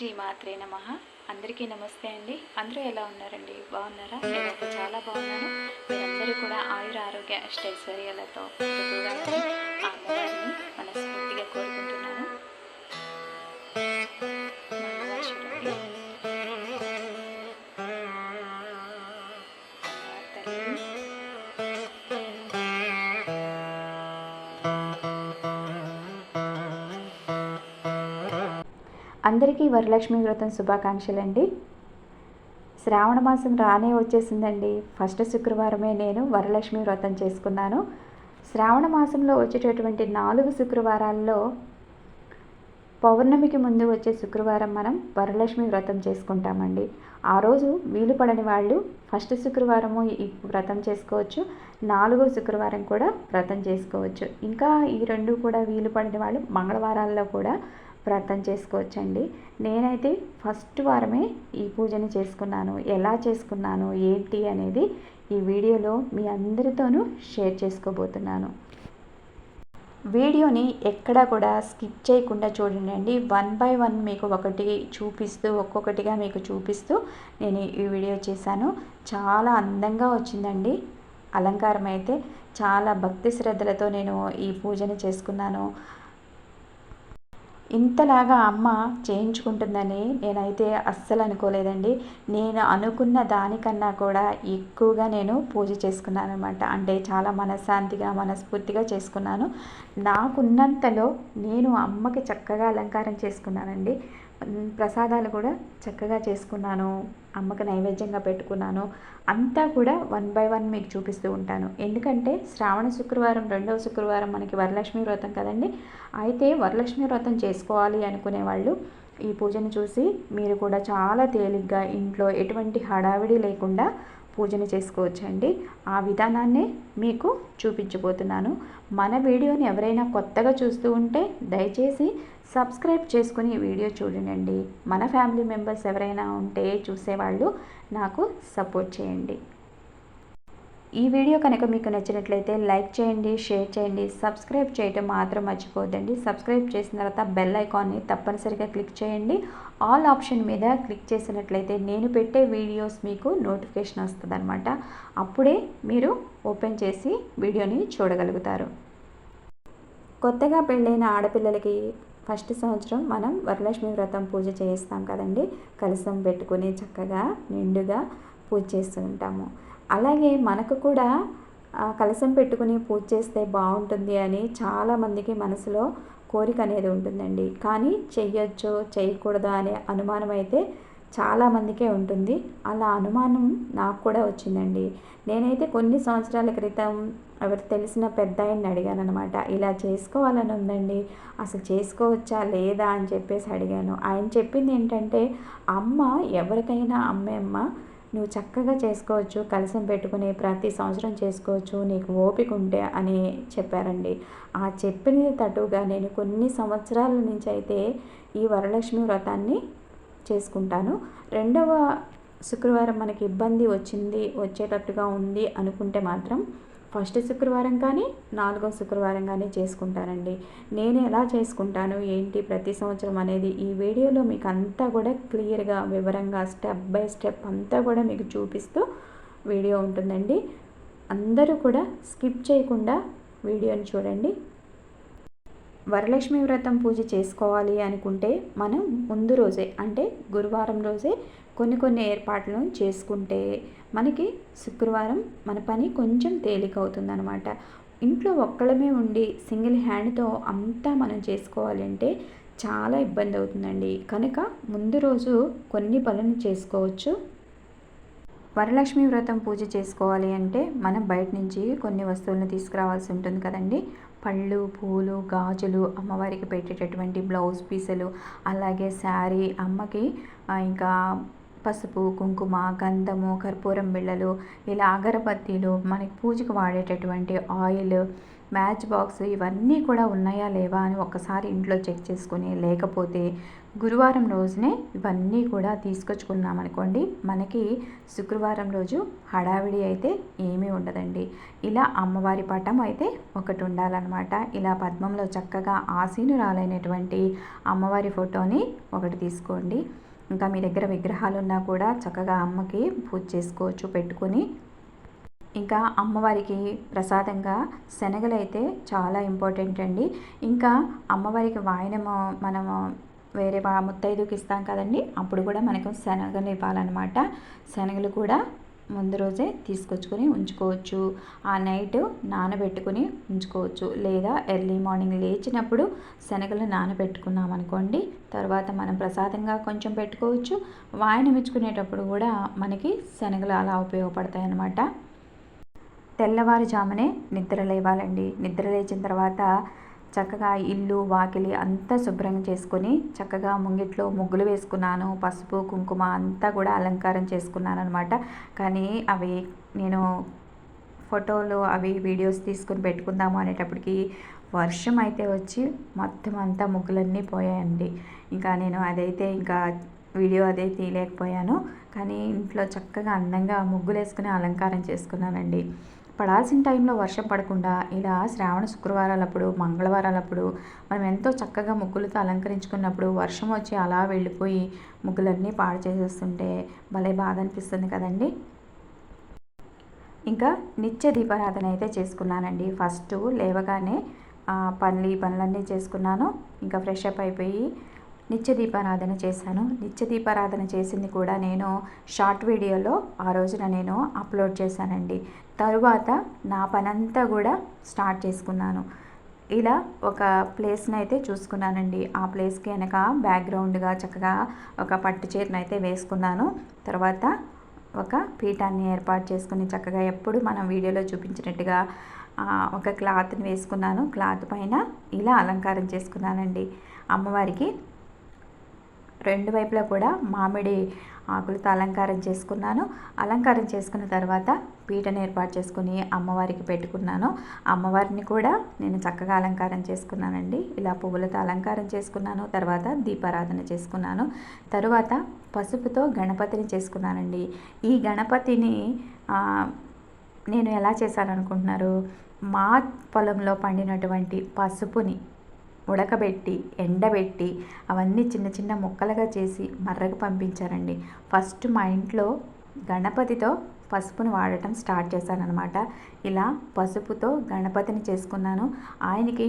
శ్రీ మాత్రే నమ. అందరికీ నమస్తే అండి. అందరూ ఎలా ఉన్నారండి? బాగున్నారా? నేను చాలా బాగున్నాను. మీరందరూ కూడా ఆయుర ఆరోగ్య అష్టైశ్వర్యాలతో ఆ అమ్మవారిని వరలక్ష్మి వ్రతం శుభాకాంక్షలు అండి శ్రావణ మాసం రానే వచ్చేసిందండి. ఫస్ట్ శుక్రవారమే నేను వరలక్ష్మి వ్రతం చేసుకున్నాను. శ్రావణ మాసంలో వచ్చేటటువంటి నాలుగు శుక్రవారాల్లో పౌర్ణమికి ముందు వచ్చే శుక్రవారం మనం వరలక్ష్మి వ్రతం చేసుకుంటామండి. ఆ రోజు వీలు పడని వాళ్ళు ఫస్ట్ శుక్రవారము వ్రతం చేసుకోవచ్చు. నాలుగో శుక్రవారం కూడా వ్రతం చేసుకోవచ్చు. ఇంకా ఈ రెండు కూడా వీలు పడని వాళ్ళు మంగళవారాల్లో కూడా వ్రతం చేసుకోవచ్చండి. నేనైతే ఫస్ట్ వారమే ఈ పూజని చేసుకున్నాను. ఎలా చేసుకున్నాను ఏంటి అనేది ఈ వీడియోలో మీ అందరితోనూ షేర్ చేసుకోబోతున్నాను. వీడియోని ఎక్కడా కూడా స్కిప్ చేయకుండా చూడండి వన్ బై వన్ మీకు ఒకటి చూపిస్తూ ఒక్కొక్కటిగా మీకు చూపిస్తూ నేను ఈ వీడియో చేశాను. చాలా అందంగా వచ్చిందండి. అలంకారం అయితే చాలా భక్తి శ్రద్ధలతో నేను ఈ పూజని చేసుకున్నాను. ఇంతలాగా అమ్మ చేయించుకుంటుందని నేనైతే అస్సలు అనుకోలేదండి. నేను అనుకున్న దానికన్నా కూడా ఎక్కువగా నేను పూజ చేసుకున్నాను అనమాట అంటే చాలా మనశ్శాంతిగా మనస్ఫూర్తిగా చేసుకున్నాను. నాకున్నంతలో నేను అమ్మకి చక్కగా అలంకారం చేసుకున్నానండి. ప్రసాదాలు కూడా చక్కగా చేసుకున్నాను అమ్మకి నైవేద్యంగా పెట్టుకున్నాను. అంతా కూడా వన్ బై వన్ మీకు చూపిస్తూ ఉంటాను. ఎందుకంటే శ్రావణ శుక్రవారం రెండవ శుక్రవారం మనకి వరలక్ష్మి వ్రతం కదండి. అయితే వరలక్ష్మి వ్రతం చేసుకోవాలి అనుకునే వాళ్ళు ఈ పూజను చూసి మీరు కూడా చాలా తేలిగ్గా ఇంట్లో ఎటువంటి హడావిడి లేకుండా పూజను చేసుకోవచ్చండి. ఆ విధానాన్నే మీకు చూపించబోతున్నాను. మన వీడియోని ఎవరైనా కొత్తగా చూస్తూ ఉంటే దయచేసి సబ్స్క్రైబ్ చేసుకుని వీడియో చూడండి. మన ఫ్యామిలీ మెంబర్స్ ఎవరైనా ఉంటే చూసేవాళ్ళు నాకు సపోర్ట్ చేయండి. ఈ వీడియో కనుక మీకు నచ్చినట్లయితే లైక్ చేయండి షేర్ చేయండి సబ్స్క్రైబ్ చేయటం మాత్రం మర్చిపోద్దండి సబ్స్క్రైబ్ చేసిన తర్వాత బెల్ ఐకాన్ని తప్పనిసరిగా క్లిక్ చేయండి. ఆల్ ఆప్షన్ మీద క్లిక్ చేసినట్లయితే నేను పెట్టే వీడియోస్ మీకు నోటిఫికేషన్ వస్తుందనమాట అప్పుడే మీరు ఓపెన్ చేసి వీడియోని చూడగలుగుతారు. కొత్తగా పెళ్ళైన ఆడపిల్లలకి ఫస్ట్ సంవత్సరం మనం వరలక్ష్మి వ్రతం పూజ చేస్తాం కదండి. కలసం పెట్టుకుని చక్కగా నిండుగా పూజ చేస్తూ ఉంటాము. అలాగే మనకు కూడా కలసం పెట్టుకుని పూజ చేస్తే బాగుంటుంది అని చాలామందికి మనసులో కోరిక అనేది ఉంటుందండి. కానీ చెయ్యొచ్చు చేయకూడదు అనే అనుమానం అయితే చాలామందికే ఉంటుంది. అలా అనుమానం నాకు కూడా వచ్చిందండి. నేనైతే కొన్ని సంవత్సరాల క్రితం ఎవరు తెలిసిన పెద్ద ఆయన్ని అడిగాను అనమాట ఇలా చేసుకోవాలని ఉందండి. అసలు చేసుకోవచ్చా? లేదా? అని చెప్పేసి అడిగాను. ఆయన చెప్పింది ఏంటంటే అమ్మ ఎవరికైనా అమ్మే అమ్మ నువ్వు చక్కగా చేసుకోవచ్చు. కలసం పెట్టుకుని ప్రతి సంవత్సరం చేసుకోవచ్చు. నీకు ఓపిక ఉంటే అని చెప్పారండి. ఆ చెప్పిన తటుగా నేను కొన్ని సంవత్సరాల నుంచి అయితే ఈ వరలక్ష్మి వ్రతాన్ని చేసుకుంటాను. రెండవ శుక్రవారం మనకి ఇబ్బంది వచ్చింది వచ్చేటట్టుగా ఉంది అనుకుంటే మాత్రం ఫస్ట్ శుక్రవారం కానీ నాలుగో శుక్రవారం కానీ చేసుకుంటానండి. నేను ఎలా చేసుకుంటాను ఏంటి ప్రతి సంవత్సరం అనేది ఈ వీడియోలో మీకు అంతా కూడా క్లియర్గా వివరంగా స్టెప్ బై స్టెప్ అంతా కూడా మీకు చూపిస్తూ వీడియో ఉంటుందండి. అందరూ కూడా స్కిప్ చేయకుండా వీడియోని చూడండి. వరలక్ష్మి వ్రతం పూజ చేసుకోవాలి అనుకుంటే మనం ముందు రోజే అంటే గురువారం రోజే కొన్ని కొన్ని ఏర్పాట్లను చేసుకుంటే మనకి శుక్రవారం మన పని కొంచెం తేలిక అవుతుందన్నమాట ఇంట్లో ఒక్కడమే ఉండి సింగిల్ హ్యాండ్తో అంతా మనం చేసుకోవాలి అంటే చాలా ఇబ్బంది అవుతుందండి కనుక ముందు రోజు కొన్ని పనులు చేసుకోవచ్చు. వరలక్ష్మి వ్రతం పూజ చేసుకోవాలి అంటే మనం బయట నుంచి కొన్ని వస్తువులను తీసుకురావాల్సి ఉంటుంది కదండి. పళ్ళు పూలు గాజులు అమ్మవారికి పెట్టేటటువంటి బ్లౌజ్ పీసులు అలాగే శారీ అమ్మకి ఇంకా పసుపు కుంకుమ గంధము కర్పూరం బిళ్ళలు ఇలా అగరబత్తీలు మనకి పూజకు వాడేటటువంటి ఆయిల్ మ్యాచ్ బాక్స్ ఇవన్నీ కూడా ఉన్నాయా లేవా అని ఒక్కసారి ఇంట్లో చెక్ చేసుకుని లేకపోతే గురువారం రోజునే ఇవన్నీ కూడా తీసుకొచ్చుకున్నామనుకోండి మనకి శుక్రవారం రోజు హడావిడి అయితే ఏమీ ఉండదండి. ఇలా అమ్మవారి పటం అయితే ఒకటి ఉండాలన్నమాట. ఇలా పద్మంలో చక్కగా ఆసీనురాలైనటువంటి అమ్మవారి ఫోటోని ఒకటి తీసుకోండి. ఇంకా మీ దగ్గర విగ్రహాలు ఉన్నా కూడా చక్కగా అమ్మకి పూజ చేసుకోవచ్చు పెట్టుకొని ఇంకా అమ్మవారికి ప్రసాదంగా శనగలు అయితే చాలా ఇంపార్టెంట్ అండి. ఇంకా అమ్మవారికి వాయినము మనము వేరే ముత్తైదుకి ఇస్తాం కదండి. అప్పుడు కూడా మనకు శనగలు ఇవ్వాలన్నమాట. శనగలు కూడా ముందు రోజే తీసుకొచ్చుకొని ఉంచుకోవచ్చు. ఆ నైట్ నానబెట్టుకుని ఉంచుకోవచ్చు. లేదా ఎర్లీ మార్నింగ్ లేచినప్పుడు శనగలు నానబెట్టుకున్నాం అనుకోండి తర్వాత మనం ప్రసాదంగా కొంచెం పెట్టుకోవచ్చు. వాయిన ఇచ్చుకునేటప్పుడు కూడా మనకి శనగలు అలా ఉపయోగపడతాయి అన్నమాట తెల్లవారుజామునే నిద్ర లేవాలండి. నిద్ర లేచిన తర్వాత చక్కగా ఇల్లు వాకిలి అంతా శుభ్రంగా చేసుకొని చక్కగా ముంగిట్లో ముగ్గులు వేసుకున్నాను. పసుపు కుంకుమ అంతా కూడా అలంకారం చేసుకున్నాను అనమాట కానీ అవి నేను ఫోటోలు అవి వీడియోస్ తీసుకుని పెట్టుకుందాము అనేటప్పటికి వర్షం అయితే వచ్చి మొత్తం అంతా ముగ్గులన్నీ పోయాయండి. ఇంకా నేను అదైతే ఇంకా వీడియో అదే తీయలేకపోయాను. కానీ ఇంట్లో చక్కగా అందంగా ముగ్గులు వేసుకుని అలంకారం చేసుకున్నానండి. పడాల్సిన టైంలో వర్షం పడకుండా ఇలా శ్రావణ శుక్రవారాలప్పుడు మంగళవారాలప్పుడు మనం ఎంతో చక్కగా ముగ్గులతో అలంకరించుకున్నప్పుడు వర్షం వచ్చి అలా వెళ్ళిపోయి ముగ్గులన్నీ పాడు చేసేస్తుంటే భలే బాధ అనిపిస్తుంది కదండి. ఇంకా నిత్య దీపారాధన అయితే చేసుకున్నానండి. ఫస్ట్ లేవగానే పనులు ఈ పనులన్నీ చేసుకున్నాను. ఇంకా ఫ్రెష్ అప్ అయిపోయి నిత్య దీపారాధన చేశాను. నిత్య దీపారాధన చేసింది కూడా నేను షార్ట్ వీడియోలో ఆ రోజున నేను అప్లోడ్ చేశానండి. తరువాత నా పనంతా కూడా స్టార్ట్ చేసుకున్నాను. ఇలా ఒక ప్లేస్ని అయితే చూసుకున్నానండి. ఆ ప్లేస్కి వెనక బ్యాక్గ్రౌండ్గా చక్కగా ఒక పట్టు చీరను అయితే వేసుకున్నాను. తర్వాత ఒక పీఠాన్ని ఏర్పాటు చేసుకుని చక్కగా ఎప్పుడు మనం వీడియోలో చూపించినట్టుగా ఒక క్లాత్ని వేసుకున్నాను. క్లాత్ పైన ఇలా అలంకారం చేసుకున్నానండి. అమ్మవారికి రెండు వైపులా కూడా మామిడి ఆకులతో అలంకారం చేసుకున్నాను. అలంకారం చేసుకున్న తర్వాత పీటను ఏర్పాటు చేసుకుని అమ్మవారికి పెట్టుకున్నాను. అమ్మవారిని కూడా నేను చక్కగా అలంకారం చేసుకున్నానండి. ఇలా పువ్వులతో అలంకారం చేసుకున్నాను. తర్వాత దీపారాధన చేసుకున్నాను. తరువాత పసుపుతో గణపతిని చేసుకున్నానండి. ఈ గణపతిని నేను ఎలా చేశాను అనుకుంటున్నారు? మా పొలంలో పండినటువంటి పసుపుని ఉడకబెట్టి ఎండబెట్టి అవన్నీ చిన్న చిన్న ముక్కలుగా చేసి మర్రకు పంపించారండి. ఫస్ట్ మా ఇంట్లో గణపతితో పసుపును వాడటం స్టార్ట్ చేశాను అనమాట ఇలా పసుపుతో గణపతిని చేసుకున్నాను. ఆయనకి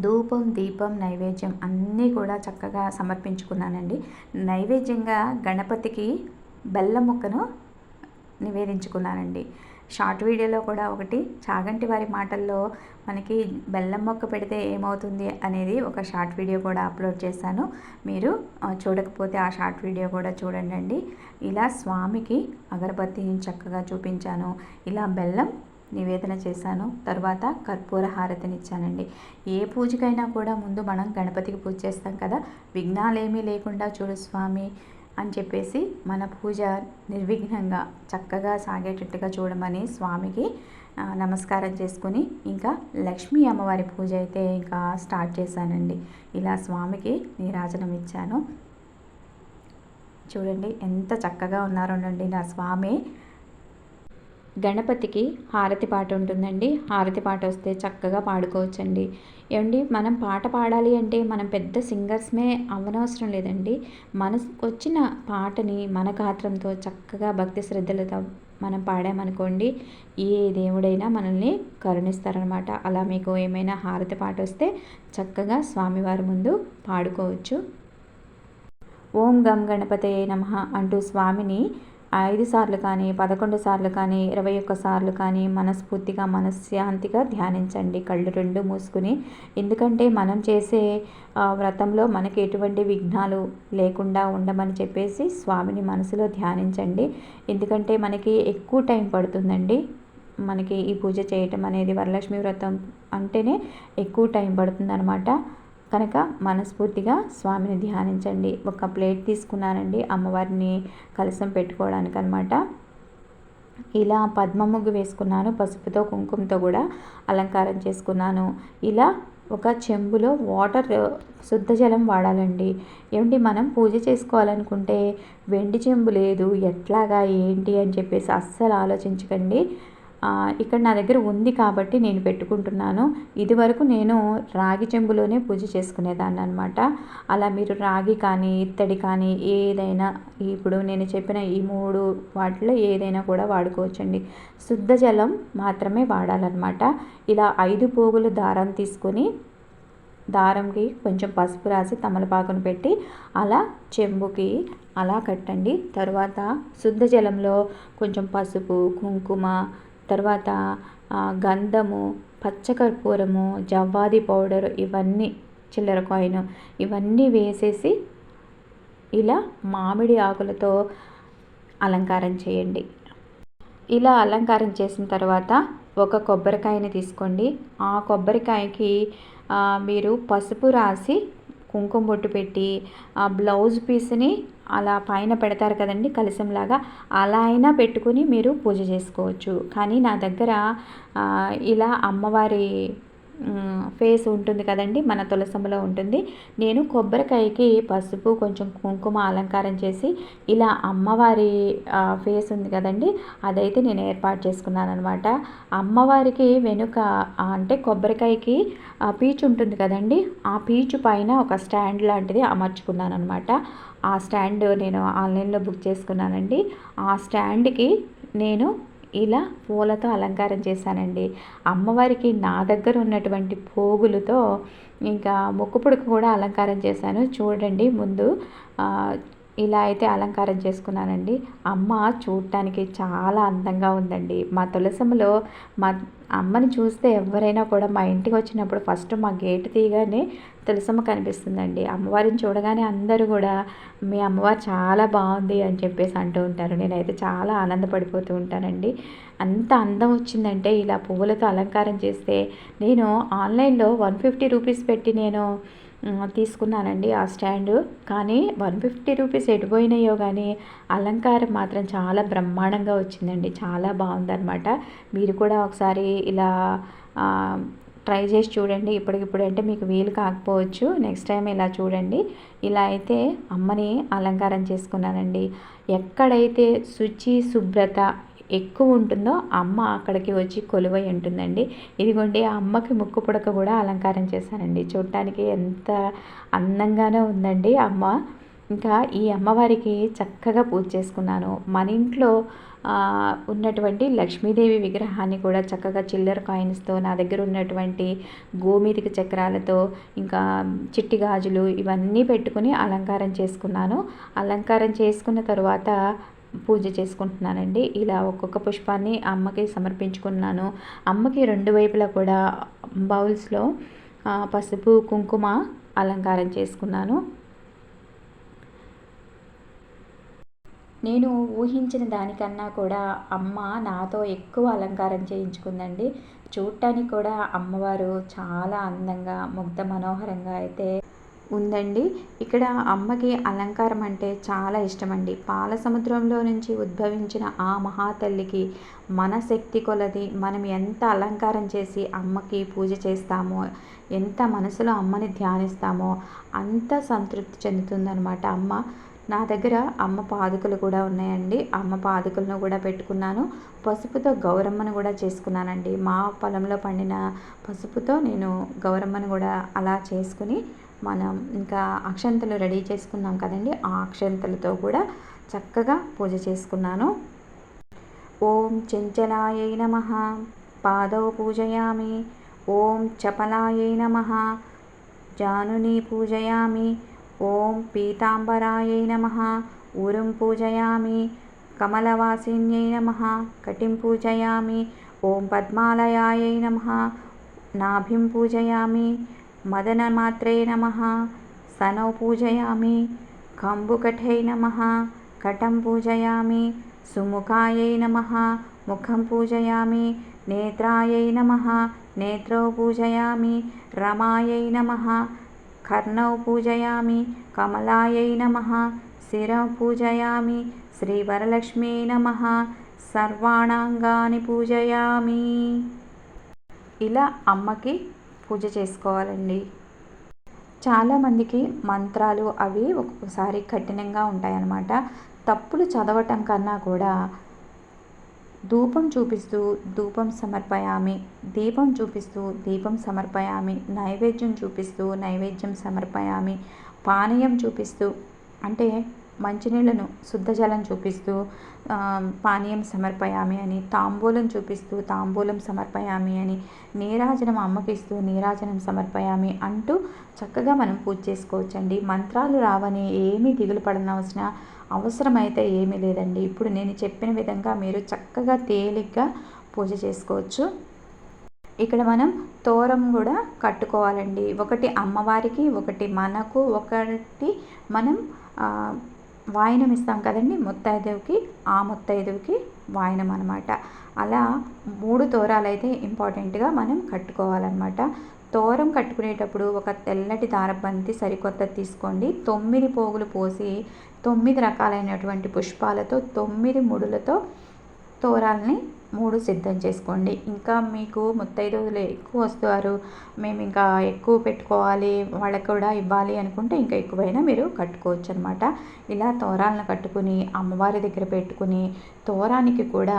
ధూపం దీపం నైవేద్యం అన్నీ కూడా చక్కగా సమర్పించుకున్నానండి. నైవేద్యంగా గణపతికి బెల్లం ముక్కను నివేదించుకున్నానండి. షార్ట్ వీడియోలో కూడా ఒకటి చాగంటి వారి మాటల్లో మనకి బెల్లం మొక్క పెడితే ఏమవుతుంది అనేది ఒక షార్ట్ వీడియో కూడా అప్లోడ్ చేశాను. మీరు చూడకపోతే ఆ షార్ట్ వీడియో కూడా చూడండి ఇలా స్వామికి అగరబత్తిని చక్కగా చూపించాను. ఇలా బెల్లం నివేదన చేశాను. తర్వాత కర్పూర హారతిని ఇచ్చానండి. ఏ పూజకైనా కూడా ముందు మనం గణపతికి పూజ చేస్తాం కదా. విఘ్నాలేమీ లేకుండా చూడు స్వామి అని చెప్పేసి మన పూజ నిర్విఘ్నంగా చక్కగా సాగేటట్టుగా చూడమని స్వామికి నమస్కారం చేసుకుని ఇంకా లక్ష్మీ అమ్మవారి పూజ అయితే ఇంకా స్టార్ట్ చేశానండి. ఇలా స్వామికి నీరాజనం ఇచ్చాను. చూడండి ఎంత చక్కగా ఉన్నారో నా స్వామి. గణపతికి హారతి పాట ఉంటుందండి. హారతి పాట వస్తే చక్కగా పాడుకోవచ్చండి. ఏమండి? మనం పాట పాడాలి అంటే మనం పెద్ద సింగర్స్మే అవ్వనవసరం లేదండి. మనసుకు వచ్చిన పాటని మన గాత్రంతో చక్కగా భక్తి శ్రద్ధలతో మనం పాడామనుకోండి ఏ దేవుడైనా మనల్ని కరుణిస్తారనమాట. అలా మీకు ఏమైనా హారతి పాట వస్తే చక్కగా స్వామివారి ముందు పాడుకోవచ్చు. ఓం గం గణపతే నమ అంటూ స్వామిని ఐదు సార్లు కానీ పదకొండు సార్లు కానీ ఇరవై ఒక్క సార్లు కానీ మనస్ఫూర్తిగా మనశ్శాంతిగా ధ్యానించండి. కళ్ళు రెండు మూసుకుని. ఎందుకంటే మనం చేసే వ్రతంలో మనకి ఎటువంటి విఘ్నాలు లేకుండా ఉండమని చెప్పేసి స్వామిని మనసులో ధ్యానించండి. ఎందుకంటే మనకి ఎక్కువ టైం పడుతుందండి. మనకి ఈ పూజ చేయటం అనేది వరలక్ష్మి వ్రతం అంటేనే ఎక్కువ టైం పడుతుందనమాట కనుక మనస్ఫూర్తిగా స్వామిని ధ్యానించండి. ఒక ప్లేట్ తీసుకున్నానండి. అమ్మవారిని కలసం పెట్టుకోవడానికి అనమాట ఇలా పద్మ ముగ్గు వేసుకున్నాను. పసుపుతో కుంకుమతో కూడా అలంకారం చేసుకున్నాను. ఇలా ఒక చెంబులో వాటర్ శుద్ధ జలం వాడాలండి. ఏమిటి మనం పూజ చేసుకోవాలనుకుంటే వెండి చెంబు లేదు. ఎట్లాగా ఏంటి అని చెప్పేసి అస్సలు ఆలోచించకండి. ఇక్కడ నా దగ్గర ఉంది కాబట్టి నేను పెట్టుకుంటున్నాను. ఇదివరకు నేను రాగి చెంబులోనే పూజ చేసుకునేదాన్ని అనమాట అలా మీరు రాగి కానీ ఇత్తడి కానీ ఏదైనా ఇప్పుడు నేను చెప్పిన ఈ మూడు వాటిలో ఏదైనా కూడా వాడుకోవచ్చండి. శుద్ధ జలం మాత్రమే వాడాలన్నమాట. ఇలా ఐదు పోగులు దారం తీసుకొని దారంకి కొంచెం పసుపు రాసి తమలపాకును పెట్టి అలా చెంబుకి అలా కట్టండి. తర్వాత శుద్ధ జలంలో కొంచెం పసుపు కుంకుమ తర్వాత గంధము పచ్చకర్పూరము జవ్వాది పౌడర్ ఇవన్నీ చిల్లర కాయిన్ ఇవన్నీ వేసేసి ఇలా మామిడి ఆకులతో అలంకారం చేయండి. ఇలా అలంకారం చేసిన తర్వాత ఒక కొబ్బరికాయని తీసుకోండి. ఆ కొబ్బరికాయకి మీరు పసుపు రాసి కుంకుమ బొట్టు పెట్టి ఆ బ్లౌజ్ పీస్ని అలా పైన పెడతారు కదండి కలశంలాగా. అలా అయినా పెట్టుకుని మీరు పూజ చేసుకోవచ్చు. కానీ నా దగ్గర ఇలా అమ్మవారి ఫేస్ ఉంటుంది కదండి మన తులసంలో ఉంటుంది. నేను కొబ్బరికాయకి పసుపు కొంచెం కుంకుమ అలంకారం చేసి ఇలా అమ్మవారి ఫేస్ ఉంది కదండి అదైతే నేను ఏర్పాటు చేసుకున్నాను అనమాట అమ్మవారికి వెనుక అంటే కొబ్బరికాయకి పీచు ఉంటుంది కదండి ఆ పీచు పైన ఒక స్టాండ్ లాంటిది అమర్చుకున్నాను అనమాట ఆ స్టాండ్ నేను ఆన్లైన్లో బుక్ చేసుకున్నానండి. ఆ స్టాండ్కి నేను ఇలా పూలతో అలంకారం చేశానండి. అమ్మవారికి నా దగ్గర ఉన్నటువంటి పోగులతో ఇంకా ముక్కు కూడా అలంకారం చేశాను. చూడండి ముందు ఇలా అయితే అలంకారం చేసుకున్నానండి. అమ్మ చూడటానికి చాలా అందంగా ఉందండి. మా తులసములో మా అమ్మని చూస్తే ఎవరైనా కూడా మా ఇంటికి వచ్చినప్పుడు ఫస్ట్ మా గేటు తీయగానే తులసమ్మ కనిపిస్తుందండి. అమ్మవారిని చూడగానే అందరూ కూడా మీ అమ్మవారు చాలా బాగుంది అని చెప్పేసి అంటూ ఉంటారు. నేనైతే చాలా ఆనందపడిపోతూ ఉంటానండి. అంత అందం వచ్చిందంటే ఇలా పువ్వులతో అలంకారం చేస్తే నేను ఆన్లైన్లో వన్ ఫిఫ్టీ రూపీస్ పెట్టి నేను తీసుకున్నానండి ఆ స్టాండ్. కానీ వన్ ఫిఫ్టీ రూపీస్ ఎటుపోయినాయో కానీ అలంకారం మాత్రం చాలా బ్రహ్మాండంగా వచ్చిందండి. చాలా బాగుందనమాట మీరు కూడా ఒకసారి ఇలా ట్రై చేసి చూడండి. ఇప్పటికిప్పుడు అంటే మీకు వీలు కాకపోవచ్చు. నెక్స్ట్ టైం ఇలా చూడండి. ఇలా అయితే అమ్మని అలంకారం చేసుకున్నానండి. ఎక్కడైతే శుచి శుభ్రత ఎక్కువ ఉంటుందో అమ్మ అక్కడికి వచ్చి కొలువై ఉంటుందండి. ఇదిగోండి ఆ అమ్మకి ముక్కు పుడక కూడా అలంకారం చేశానండి. చూడటానికి ఎంత అందంగానే ఉందండి అమ్మ. ఇంకా ఈ అమ్మవారికి చక్కగా పూజ చేసుకున్నాను. మన ఇంట్లో ఉన్నటువంటి లక్ష్మీదేవి విగ్రహాన్ని కూడా చక్కగా చిల్లర కాయిన్స్తో నా దగ్గర ఉన్నటువంటి గోమీదిక చక్రాలతో ఇంకా చిట్టి గాజులు ఇవన్నీ పెట్టుకుని అలంకారం చేసుకున్నాను. అలంకారం చేసుకున్న తర్వాత పూజ చేసుకుంటున్నానండి. ఇలా ఒక్కొక్క పుష్పాన్ని అమ్మకి సమర్పించుకున్నాను. అమ్మకి రెండు వైపులా కూడా బౌల్స్లో పసుపు కుంకుమ అలంకారం చేసుకున్నాను. నేను ఊహించిన దానికన్నా కూడా అమ్మ నాతో ఎక్కువ అలంకారం చేయించుకుందండి. చూడటానికి కూడా అమ్మవారు చాలా అందంగా ముగ్ధ మనోహరంగా అయితే ఉందండి. ఇక్కడ అమ్మకి అలంకారం అంటే చాలా ఇష్టమండి. పాల సముద్రంలో నుంచి ఉద్భవించిన ఆ మహాతల్లికి మన శక్తి కొలది మనం ఎంత అలంకారం చేసి అమ్మకి పూజ చేస్తామో ఎంత మనసులో అమ్మని ధ్యానిస్తామో అంత సంతృప్తి చెందుతుందనమాట అమ్మ. నా దగ్గర అమ్మ పాదుకలు కూడా ఉన్నాయండి. అమ్మ పాదుకలను కూడా పెట్టుకున్నాను. పసుపుతో గౌరమ్మను కూడా చేసుకున్నానండి. మా పొలంలో పండిన పసుపుతో నేను గౌరమ్మను కూడా అలా చేసుకుని మనం ఇంకా అక్షంతలు రెడీ చేసుకున్నాం కదండి ఆ అక్షంతలతో కూడా చక్కగా పూజ చేసుకున్నాను. ఓం చెంచలాయ నమ పాదౌ పూజయామి. ఓం చపలాయ నమ జానుని పూజయామి. ఓం పీతాంబరాయ నమ ఊరుం పూజయామి. కమలవాసిన్యై నమ కటిం పూజయామి. ఓం పద్మాలయాయ నమ నాభిం పూజయామి. మదనమాత్రే నమ సనౌ పూజయామి కంబుకఠై నమ కటం పూజయామి సుముఖాయై నమ ముఖం పూజయామి నేత్రాయై నమ నేత్రౌ పూజయామి రమాయై నమ కర్ణౌ పూజయామి కమలాయై నమ శిరం పూజయామి శ్రీవరలక్ష్మీ నమ సర్వాణాంగాని పూజయామి ఇలా అమ్మకి పూజ చేసుకోవాలండి. చాలామందికి మంత్రాలు అవి ఒక్కొక్కసారి కఠినంగా ఉంటాయన్నమాట. తప్పులు చదవటం కన్నా కూడా ధూపం చూపిస్తూ ధూపం సమర్పయామి దీపం చూపిస్తూ దీపం సమర్పయామి నైవేద్యం చూపిస్తూ నైవేద్యం సమర్పయామి పానీయం చూపిస్తూ అంటే మంచినీళ్ళను శుద్ధ జలం చూపిస్తూ పానీయం సమర్పయామి అని తాంబూలం చూపిస్తూ తాంబూలం సమర్పయామి అని నీరాజనం అమ్మకిస్తూ నీరాజనం సమర్పయామి అంటూ చక్కగా మనం పూజ చేసుకోవచ్చండి. మంత్రాలు రావని ఏమీ దిగులు పడనవసిన అవసరమైతే ఏమీ లేదండి. ఇప్పుడు నేను చెప్పిన విధంగా మీరు చక్కగా తేలిగ్గా పూజ చేసుకోవచ్చు. ఇక్కడ మనం తోరం కూడా కట్టుకోవాలండి. ఒకటి అమ్మవారికి ఒకటి మనకు ఒకటి మనం వాయినం ఇస్తాం కదండి ముత్తైదువుకి ఆ ముత్తైదువుకి వాయినం అనమాట అలా మూడు తోరాలు అయితే ఇంపార్టెంట్గా మనం కట్టుకోవాలన్నమాట. తోరం కట్టుకునేటప్పుడు ఒక తెల్లటి దారబంతి సరికొత్త తీసుకోండి. తొమ్మిది పోగులు పోసి తొమ్మిది రకాలైనటువంటి పుష్పాలతో తొమ్మిది ముడులతో తోరాలని మూడు సిద్ధం చేసుకోండి. ఇంకా మీకు ముత్తైదువులు ఎక్కువ వస్తారు. మేము ఇంకా ఎక్కువ పెట్టుకోవాలి వాళ్ళకి కూడా ఇవ్వాలి అనుకుంటే ఇంకా ఎక్కువైనా మీరు కట్టుకోవచ్చు అనమాట ఇలా తోరాలను కట్టుకుని అమ్మవారి దగ్గర పెట్టుకుని తోరానికి కూడా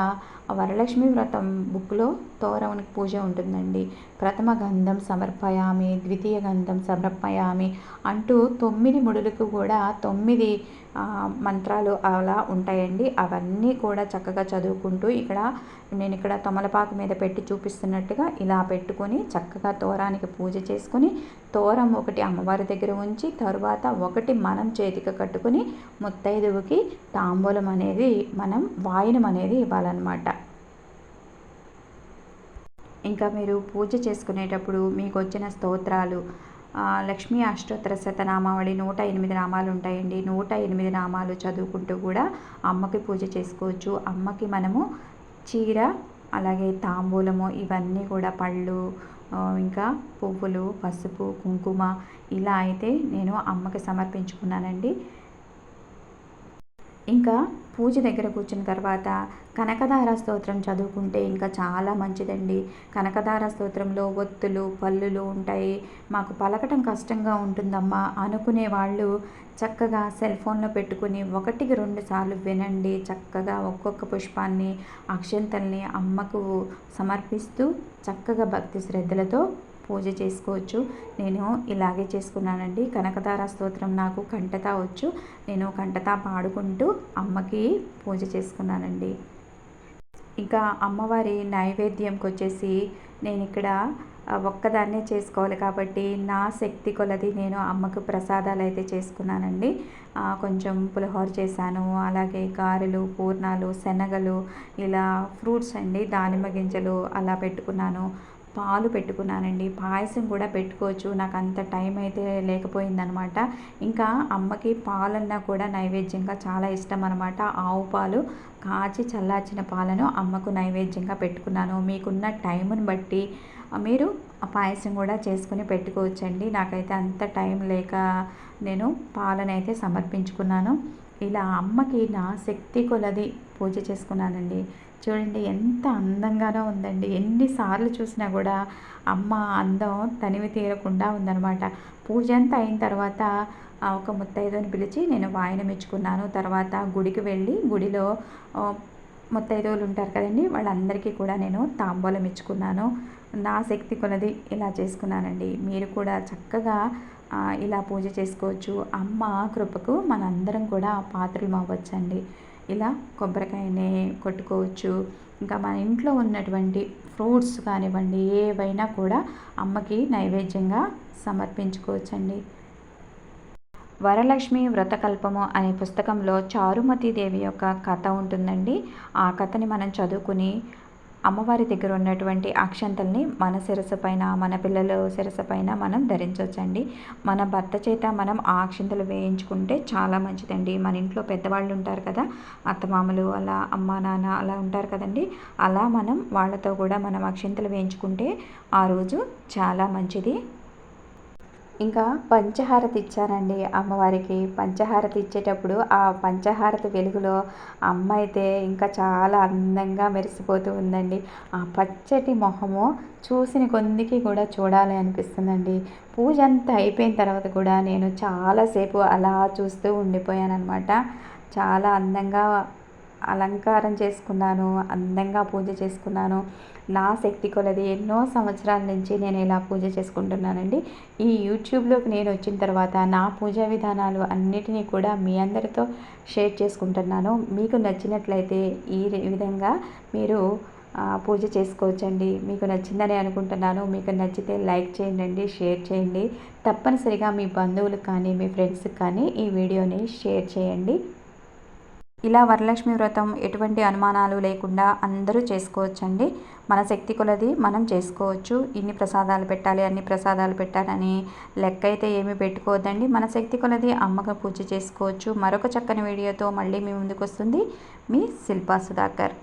వరలక్ష్మి వ్రతం బుక్లో తోరానికి పూజ ఉంటుందండి. ప్రథమ గంధం సమర్పయామి ద్వితీయ గంధం సమర్పయామి అంటూ తొమ్మిది ముడులకు కూడా తొమ్మిది మంత్రాలు అలా ఉంటాయండి. అవన్నీ కూడా చక్కగా చదువుకుంటూ ఇక్కడ నేను ఇక్కడ తమలపాకు మీద పెట్టి చూపిస్తున్నట్టుగా ఇలా పెట్టుకొని చక్కగా తోరానికి పూజ చేసుకుని తోరం ఒకటి అమ్మవారి దగ్గర ఉంచి తరువాత ఒకటి మనం చేతికి కట్టుకుని ముత్తైదువుకి తాంబూలం అనేది మనం వాయినం అనేది ఇవ్వాలన్నమాట. ఇంకా మీరు పూజ చేసుకునేటప్పుడు మీకు వచ్చిన స్తోత్రాలు లక్ష్మీ అష్టోత్తర శతనామావళి నూట ఎనిమిది నామాలు ఉంటాయండి. నూట ఎనిమిది నామాలు చదువుకుంటూ కూడా అమ్మకి పూజ చేసుకోవచ్చు. అమ్మకి మనము చీర అలాగే తాంబూలము ఇవన్నీ కూడా పళ్ళు ఇంకా పువ్వులు పసుపు కుంకుమ ఇలా అయితే నేను అమ్మకి సమర్పించుకున్నానండి. ఇంకా పూజ దగ్గర కూర్చున్న తర్వాత కనకదార స్తోత్రం చదువుకుంటే ఇంకా చాలా మంచిదండి. కనకదార స్తోత్రంలో ఒత్తులు పళ్ళులు ఉంటాయి. మాకు పలకటం కష్టంగా ఉంటుందమ్మా అనుకునే వాళ్ళు చక్కగా సెల్ ఫోన్లో పెట్టుకుని ఒకటికి రెండు సార్లు వినండి. చక్కగా ఒక్కొక్క పుష్పాన్ని అక్షంతల్ని అమ్మకు సమర్పిస్తూ చక్కగా భక్తి శ్రద్ధలతో పూజ చేసుకోవచ్చు. నేను ఇలాగే చేసుకున్నానండి. కనకదార స్తోత్రం నాకు కంటతా వచ్చు. నేను కంటతా పాడుకుంటూ అమ్మకి పూజ చేసుకున్నానండి. ఇంకా అమ్మవారి నైవేద్యంకి వచ్చేసి నేను ఇక్కడ ఒక్కదాన్నే చేసుకోవాలి కాబట్టి నా శక్తి కొలది నేను అమ్మకు ప్రసాదాలు అయితే చేసుకున్నానండి. కొంచెం పులిహోర చేశాను. అలాగే గారెలు పూర్ణాలు శనగలు ఇలా ఫ్రూట్స్ అండి దానిమ్మ గింజలు అలా పెట్టుకున్నాను. పాలు పెట్టుకున్నానండి. పాయసం కూడా పెట్టుకోవచ్చు. నాకు అంత టైం అయితే లేకపోయిందనమాట. ఇంకా అమ్మకి పాలన్నా కూడా నైవేద్యంగా చాలా ఇష్టం అనమాట ఆవు పాలు కాచి చల్లార్చిన పాలను అమ్మకు నైవేద్యంగా పెట్టుకున్నాను. మీకున్న టైంని బట్టి మీరు పాయసం కూడా చేసుకుని పెట్టుకోవచ్చండి. నాకైతే అంత టైం లేక నేను పాలనైతే సమర్పించుకున్నాను. ఇలా అమ్మకి నా శక్తి కొలది పూజ చేసుకున్నానండి. చూడండి ఎంత అందంగానో ఉందండి. ఎన్నిసార్లు చూసినా కూడా అమ్మ అందం తనివి తీరకుండా ఉందనమాట పూజ అంతా అయిన తర్వాత ఒక ముత్తైదుని పిలిచి నేను వాయనం ఇచ్చుకున్నాను తర్వాత గుడికి వెళ్ళి గుడిలో ముత్తైదువులు ఉంటారు కదండి వాళ్ళందరికీ కూడా నేను తాంబూలం ఇచ్చుకున్నాను నా శక్తి కొలది ఇలా చేసుకున్నానండి. మీరు కూడా చక్కగా ఇలా పూజ చేసుకోవచ్చు. అమ్మ కృపకు మనందరం కూడా పాత్రలు అవ్వచ్చండి. ఇలా కొబ్బరికాయనే కొట్టుకోవచ్చు. ఇంకా మన ఇంట్లో ఉన్నటువంటి ఫ్రూట్స్ కానివ్వండి ఏవైనా కూడా అమ్మకి నైవేద్యంగా సమర్పించుకోవచ్చండి. వరలక్ష్మి వ్రతకల్పము అనే పుస్తకంలో చారుమతి దేవి యొక్క కథ ఉంటుందండి. ఆ కథని మనం చదువుకుని అమ్మవారి దగ్గర ఉన్నటువంటి అక్షంతల్ని మన శిరస్సు పైన మన పిల్లల శిరస్సు పైన మనం ధరించవచ్చండి. మన భర్త చేత మనం ఆ అక్షంతలు వేయించుకుంటే చాలా మంచిదండి. మన ఇంట్లో పెద్దవాళ్ళు ఉంటారు కదా అత్తమామలు అలా అమ్మ నాన్న అలా ఉంటారు కదండి. అలా మనం వాళ్ళతో కూడా మనం అక్షంతలు వేయించుకుంటే ఆ రోజు చాలా మంచిది. ఇంకా పంచహారతి ఇచ్చానండి అమ్మవారికి. పంచహారతి ఇచ్చేటప్పుడు ఆ పంచహారతి వెలుగులో అమ్మ అయితే ఇంకా చాలా అందంగా మెరిసిపోతూ ఉందండి. ఆ పచ్చటి మొహము చూసిన కొందికి కూడా చూడాలి అనిపిస్తుందండి. పూజ అంతా అయిపోయిన తర్వాత కూడా నేను చాలాసేపు అలా చూస్తూ ఉండిపోయానమాట చాలా అందంగా అలంకారం చేసుకున్నాను అందంగా పూజ చేసుకున్నాను. నా శక్తి కొలది ఎన్నో సంవత్సరాల నుంచి నేను ఇలా పూజ చేసుకుంటున్నానండి. ఈ యూట్యూబ్లోకి నేను వచ్చిన తర్వాత నా పూజా విధానాలు అన్నిటినీ కూడా మీ అందరితో షేర్ చేసుకుంటున్నాను. మీకు నచ్చినట్లయితే ఈ విధంగా మీరు పూజ చేసుకోవచ్చండి. మీకు నచ్చిందని అనుకుంటున్నాను. మీకు నచ్చితే లైక్ చేయండి షేర్ చేయండి. తప్పనిసరిగా మీ బంధువులకు కానీ మీ ఫ్రెండ్స్కి కానీ ఈ వీడియోని షేర్ చేయండి. ఇలా వరలక్ష్మి వ్రతం ఎటువంటి అనుమానాలు లేకుండా అందరూ చేసుకోవచ్చండి. మన శక్తి కొలది మనం చేసుకోవచ్చు. ఇన్ని ప్రసాదాలు పెట్టాలి అన్ని ప్రసాదాలు పెట్టాలని లెక్క అయితే ఏమి పెట్టుకోవద్దండి. మన శక్తి కొలది అమ్మగా పూజ చేసుకోవచ్చు. మరొక చక్కని వీడియోతో మళ్ళీ మీ ముందుకు వస్తుంది మీ శిల్పా సుధాకర్.